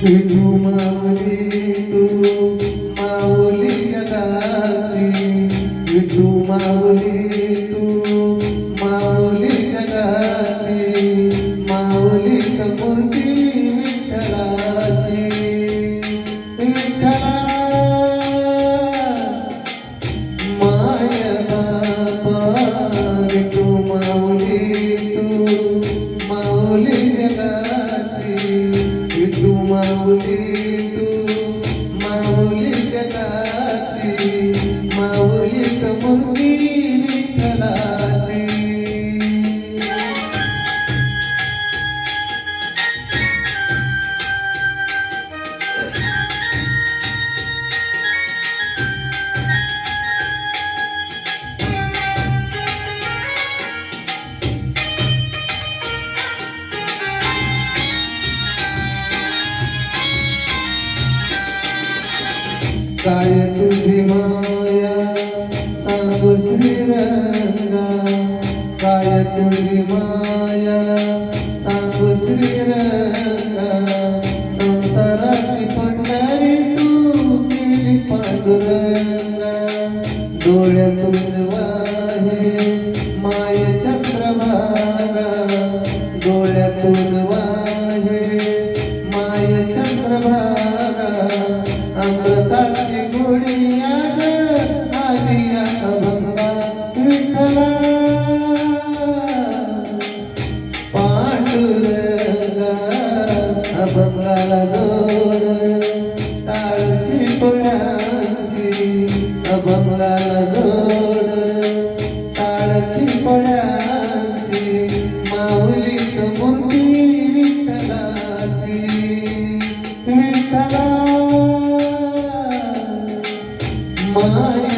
you do my Thank you. काय तुझी माया सांगू श्रीरंगा काय तुझी माया सांगू श्रीरंगा संसाराची पंढरी तू केली पांडुरंगा डोळ्यातून वाहे माय चंद्रभागा डोळ्यातून वाहे బంగాళాదోడ తాళచి పొడాచి బంగాళాదోడ తాళచి పొడాచి మావులిత మూర్తి విఠలాచి విఠలా మాయ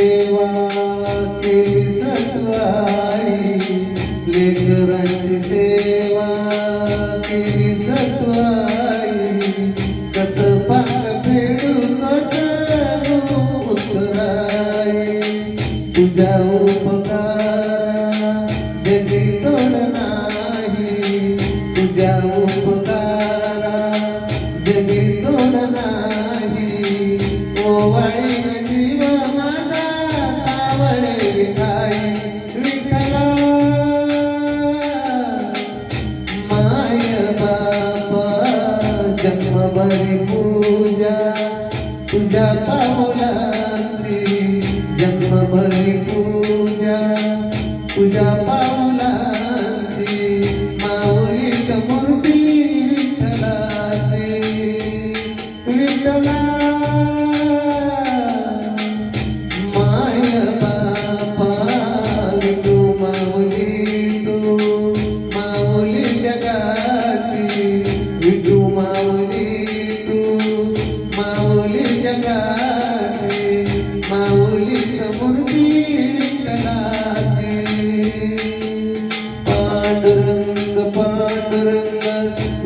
जगी तोड नाही तुझ्या उपकारा जगी तोड नाही. ओवाळीन जीव माझा सावळे विठाई माय बापा जन्मभरी पूजा तुझ्या पाऊलाची जन्मभरी पूजा. तुझ्या पाऊलाची माऊलीत मूर्ती विठ्ठलाची. विठ्ठला Thank you.